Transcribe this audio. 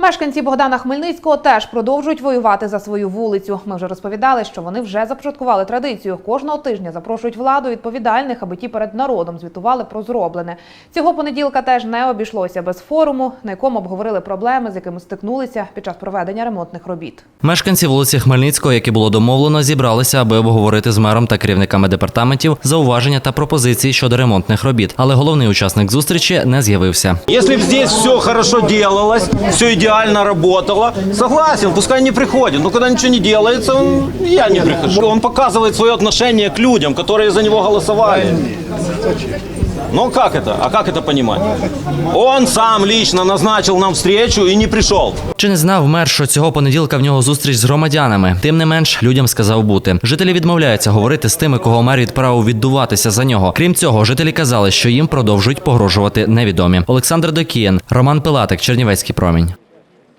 Мешканці Богдана Хмельницького теж продовжують воювати за свою вулицю. Ми вже розповідали, що вони вже започаткували традицію. Кожного тижня запрошують владу відповідальних, аби ті перед народом звітували про зроблене. Цього понеділка теж не обійшлося без форуму, на якому обговорили проблеми, з якими стикнулися під час проведення ремонтних робіт. Мешканці вулиці Хмельницького, які було домовлено, зібралися, аби обговорити з мером та керівниками департаментів зауваження та пропозиції щодо ремонтних робіт. Але головний учасник зустрічі не з'явився. Если бы здесь все хорошо делалось, все идеально работало, согласен, пускай не приходит. Но когда ничего не делается, он, я не прихожу. Он показывает свое отношение к людям, которые за него голосовали. Ну как это? А как это понимать? Он сам лично назначил нам встречу и не пришел. Чи не знав мер, що цього понеділка в нього зустріч з громадянами? Тим не менш, людям сказав бути. Жителі відмовляються говорити з тими, кого мер відправив віддуватися за нього. Крім цього, жителі казали, що їм продовжують погрожувати невідомі. Олександр Докіян, Роман Пилатик, Чернівецький промінь.